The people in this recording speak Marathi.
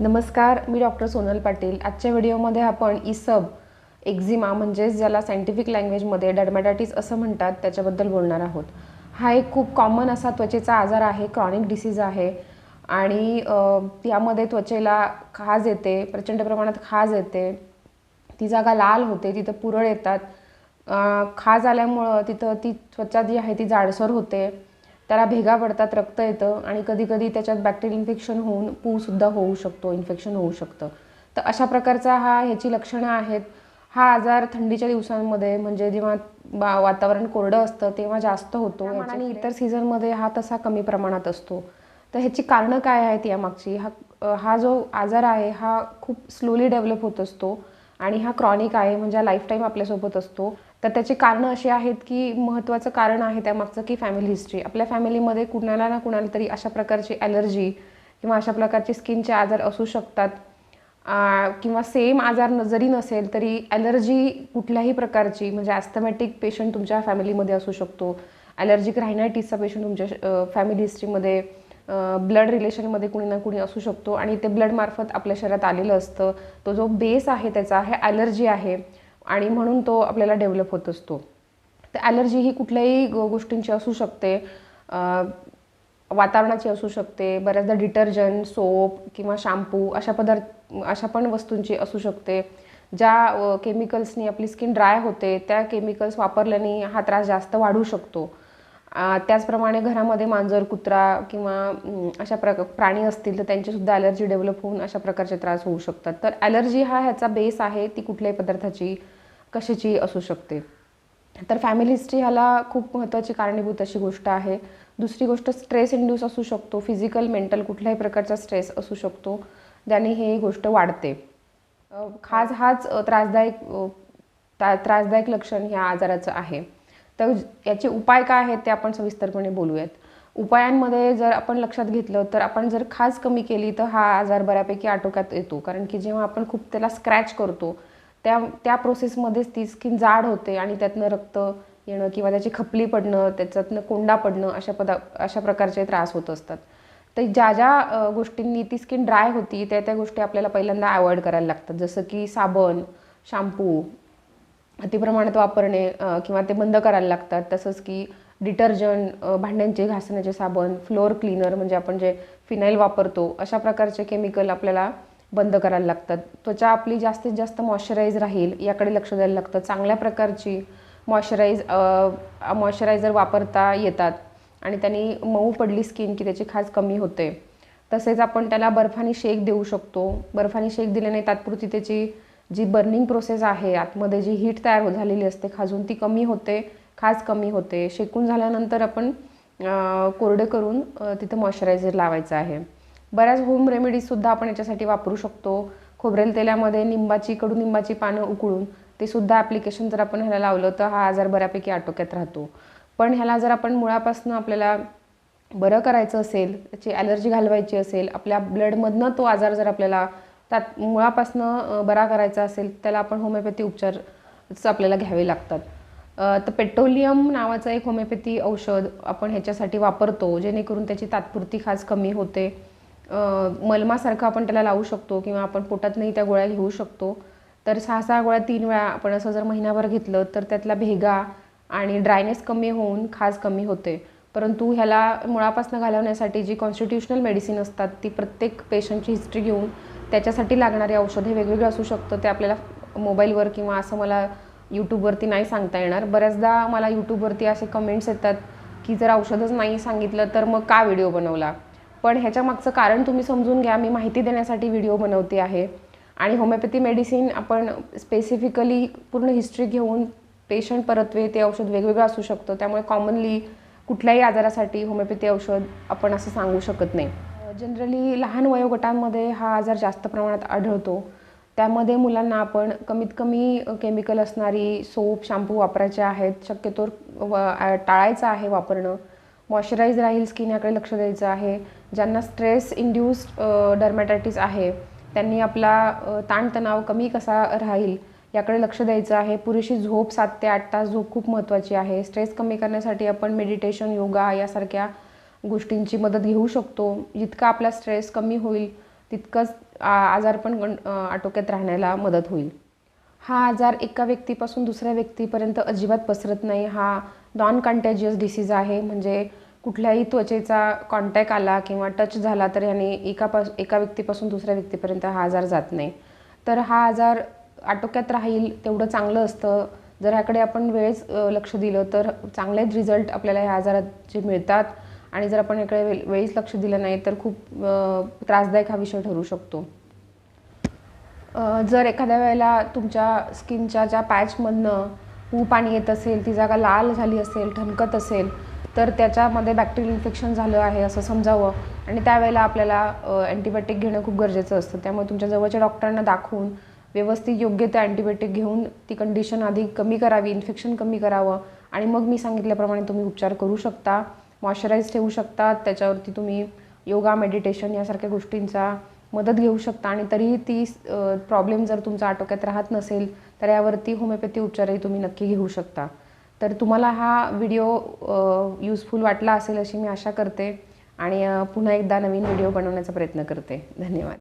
नमस्कार मी डॉक्टर सोनल पाटील. आजच्या व्हिडिओमध्ये आपण इसब एक्झिमा म्हणजेच ज्याला सायंटिफिक लँग्वेजमध्ये डर्मॅटायटिस असं म्हणतात त्याच्याबद्दल बोलणार आहोत. हा एक खूप कॉमन असा त्वचेचा आजार आहे क्रॉनिक डिसीज आहे. आणि त्यामध्ये यामध्ये त्वचेला खाज येते प्रचंड प्रमाणात खाज येते. ती जागा लाल होते तिथं पुरळ येतात. खाज आल्यामुळं तिथं ती त्वचा जी आहे ती जाडसर होते. त्याला भेगा पडतात रक्त येतं आणि कधी कधी त्याच्यात बॅक्टेरियल इन्फेक्शन होऊन पूसुद्धा होऊ शकतो इन्फेक्शन होऊ शकतं. तर अशा प्रकारचा हा ह्याची लक्षणं आहेत. हा आजार थंडीच्या दिवसांमध्ये म्हणजे जेव्हा वातावरण कोरडं असतं तेव्हा जास्त होतो. आणि इतर सीझनमध्ये हा तसा कमी प्रमाणात असतो. तर ह्याची कारणं काय आहेत यामागची? हा हा जो आजार आहे हा खूप स्लोली डेव्हलप होत असतो आणि हा क्रॉनिक आहे म्हणजे लाईफ टाईम आपल्यासोबत असतो. तर त्याची कारणं अशी आहेत की महत्त्वाचं कारण आहे त्यामागचं की फॅमिली हिस्ट्री आपल्या फॅमिलीमध्ये कुणाला ना कुणाला तरी अशा प्रकारची ॲलर्जी किंवा अशा प्रकारचे स्किनचे आजार असू शकतात. किंवा सेम आजार न- जरी नसेल तरी ॲलर्जी कुठल्याही प्रकारची म्हणजे ॲस्थमॅटिक पेशंट तुमच्या फॅमिलीमध्ये असू शकतो. ॲलर्जिक रायनायटिसचा पेशंट तुमच्या फॅमिली हिस्ट्रीमध्ये ब्लड रिलेशनमध्ये कुणी ना कुणी असू शकतो. आणि ते ब्लडमार्फत आपल्या शरीरात आलेलं असतं. तो जो बेस आहे त्याचा हे ॲलर्जी आहे. आणि म्हणून तो आपल्याला डेव्हलप होत असतो. तर ॲलर्जी ही कुठल्याही गो- गोष्टींची असू शकते. वातावरणाची असू शकते. बऱ्याचदा डिटर्जंट सोप किंवा शॅम्पू अशा पदार्थ अशा पण वस्तूंची असू शकते. ज्या केमिकल्सनी आपली स्किन ड्राय होते त्या केमिकल्स वापरल्याने हा त्रास जास्त वाढू शकतो. त्याचप्रमाणे घरामध्ये मांजर कुत्रा किंवा अशा प्रक प्राणी असतील तर त्यांचीसुद्धा ॲलर्जी डेव्हलप होऊन अशा प्रकारचे त्रास होऊ शकतात. तर ॲलर्जी हा ह्याचा बेस आहे ती कुठल्याही पदार्थाची कशाची असू शकते. तर फॅमिली हिस्ट्री ह्याला खूप महत्त्वाची कारणीभूत अशी गोष्ट आहे. दुसरी गोष्ट स्ट्रेस इंड्यूस असू शकतो. फिजिकल मेंटल कुठल्याही प्रकारचा स्ट्रेस असू शकतो ज्याने ही गोष्ट वाढते. खास खाज हाच त्रासदायक ता- त्रासदायक लक्षण ह्या आजाराचं आहे. तर याचे उपाय काय आहेत ते आपण सविस्तरपणे बोलूयात. उपायांमध्ये जर आपण लक्षात घेतलं तर आपण जर खाज कमी केली तर हा आजार बऱ्यापैकी आटोक्यात येतो. कारण की जेव्हा आपण खूप त्याला स्क्रॅच करतो त्या त्या प्रोसेसमध्येच ती स्किन जाड होते आणि त्यातनं रक्त येणं किंवा त्याची खपली पडणं त्याच्यातनं कोंडा पडणं अशा पदा अशा प्रकारचे त्रास होत असतात. तर ज्या ज्या गोष्टींनी ती स्किन ड्राय होती त्या त्या गोष्टी आपल्याला पहिल्यांदा अवॉइड करायला लागतात. जसं की साबण शॅम्पू अतिप्रमाणात वापरणे किंवा ते बंद करायला लागतात. तसंच की डिटर्जंट भांड्यांचे घासण्याचे साबण फ्लोअर क्लीनर म्हणजे आपण जे फिनाईल वापरतो अशा प्रकारचे केमिकल आपल्याला बंद करायला लागतात. त्वचा आपली जास्तीत जास्त मॉइश्चराईज राहील याकडे लक्ष द्यायला लागतं. चांगल्या प्रकारची मॉइश्चराईज मॉइश्चरायझर वापरता येतात आणि त्यांनी मऊ पडली स्किन की त्याची खाज कमी होते. तसेच आपण त्याला बर्फानी शेक देऊ शकतो. बर्फाने शेक दिल्याने तात्पुरती त्याची जी बर्निंग प्रोसेस आहे आतमध्ये जी हीट तयार हो- झालेली असते खाजून ती कमी होते खाज कमी होते. शेकून झाल्यानंतर आपण कोरडे करून तिथं मॉइश्चरायझर लावायचं आहे. बऱ्याच होम रेमेडीजसुद्धा आपण याच्यासाठी वापरू शकतो. खोबरेल तेलामध्ये निंबाची कडुनिंबाची पानं उकळून ते सुद्धा ॲप्लिकेशन जर आपण ह्याला लावलं तर हा आजार बऱ्यापैकी आटोक्यात राहतो. पण ह्याला जर आपण मुळापासून आपल्याला बरं करायचं असेल त्याची ॲलर्जी घालवायची असेल आपल्या ब्लडमधनं तो आजार जर आपल्याला त्यात मुळापासनं बरा करायचा असेल त्याला आपण होमिओपॅथी उपचारच आपल्याला घ्यावे लागतात. तर पेट्रोलियम नावाचं एक होमिओपॅथी औषध आपण ह्याच्यासाठी वापरतो जेणेकरून त्याची तात्पुरती खाज कमी होते. मलमासारखं आपण त्याला लावू शकतो किंवा आपण पोटातनंही त्या गोळ्या घेऊ शकतो. तर सहा सहा गोळ्या तीन वेळा आपण असं जर महिनाभर घेतलं तर त्यातला भेगा आणि ड्रायनेस कमी होऊन खाज कमी होते. परंतु ह्याला मुळापासून घालवण्यासाठी जी कॉन्स्टिट्युशनल मेडिसिन असतात ती प्रत्येक पेशंटची हिस्ट्री घेऊन त्याच्यासाठी लागणारे औषध हे वेगवेगळं असू शकतं. ते आपल्याला मोबाईलवर किंवा असं मला यूट्यूबवरती नाही सांगता येणार. बऱ्याचदा मला यूट्यूबवरती असे कमेंट्स येतात की जर औषधच नाही सांगितलं तर मग का व्हिडिओ बनवला? पण ह्याच्या मागचं कारण तुम्ही समजून घ्या. मी माहिती देण्यासाठी व्हिडिओ बनवते आहे. आणि होमिओपॅथी मेडिसिन आपण स्पेसिफिकली पूर्ण हिस्ट्री घेऊन पेशंट परतवे ते औषध वेगवेगळं असू शकतं. त्यामुळे कॉमनली कुठल्याही आजारासाठी होमिओपॅथी औषध आपण असं सांगू शकत नाही. जनरली लहान वयोगटांमध्ये हा आजार जास्त प्रमाणात आढळतो. त्यामध्ये मुलांना आपण कमीत कमी केमिकल असणारी सोप शॅम्पू वापरायचे आहेत. शक्यतो व टाळायचं आहे वापरणं. मॉइश्चराईज राहील स्किन याकडे लक्ष द्यायचं आहे. ज्यांना स्ट्रेस इंड्युस्ड डर्मॅटायटिस आहे त्यांनी आपला ताणतणाव कमी कसा राहील याकडे लक्ष द्यायचं आहे. पुरेशी झोप सात ते आठ तास झोप खूप महत्त्वाची आहे. स्ट्रेस कमी करण्यासाठी आपण मेडिटेशन योगा यासारख्या गोष्टींची मदत घेऊ शकतो. जितका आपला स्ट्रेस कमी होईल तितकंच आ- आजार पण गण आटोक्यात राहण्याला मदत होईल. हा आजार एका व्यक्तीपासून दुसऱ्या व्यक्तीपर्यंत अजिबात पसरत नाही. हा नॉन कॉन्टॅजियस डिसीज आहे. म्हणजे कुठल्याही त्वचेचा कॉन्टॅक्ट आला किंवा टच झाला तर याने एकापास एका व्यक्तीपासून दुसऱ्या व्यक्तीपर्यंत हा आजार जात नाही. तर हा आजार आटोक्यात राहील तेवढं चांगलं असतं. जर ह्याकडे आपण वेळेस लक्ष दिलं तर चांगलेच रिझल्ट आपल्याला ह्या आजाराचे मिळतात. आणि जर आपण इकडे वे वेळीच लक्ष दिलं नाही तर खूप त्रासदायक हा विषय ठरू शकतो. जर एखाद्या वेळेला तुमच्या स्किनच्या ज्या पॅचमधनं पू पाणी येत असेल ती जागा लाल झाली असेल ठणकत असेल तर त्याच्यामध्ये बॅक्टेरियल इन्फेक्शन झालं आहे असं समजावं. आणि त्यावेळेला आपल्याला अँटीबायोटिक घेणं खूप गरजेचं असतं. त्यामुळे तुमच्या जवळच्या डॉक्टरांना दाखवून व्यवस्थित योग्य ते अँटीबायोटिक घेऊन ती कंडिशन आधी कमी करावी इन्फेक्शन कमी करावं. आणि मग मी सांगितल्याप्रमाणे तुम्ही उपचार करू शकता. मॉइश्चराईज ठेवू शकतात त्याच्यावरती तुम्ही योगा मेडिटेशन यासारख्या गोष्टींचा मदत घेऊ शकता. आणि तरीही ती प्रॉब्लेम जर तुमचा आटोक्यात राहत नसेल तर यावरती होमिओपॅथी उपचारही तुम्ही नक्की घेऊ शकता. तर तुम्हाला हा व्हिडिओ यूजफुल वाटला असेल अशी मी आशा करते. आणि पुन्हा एकदा नवीन व्हिडिओ बनवण्याचा प्रयत्न करते. धन्यवाद.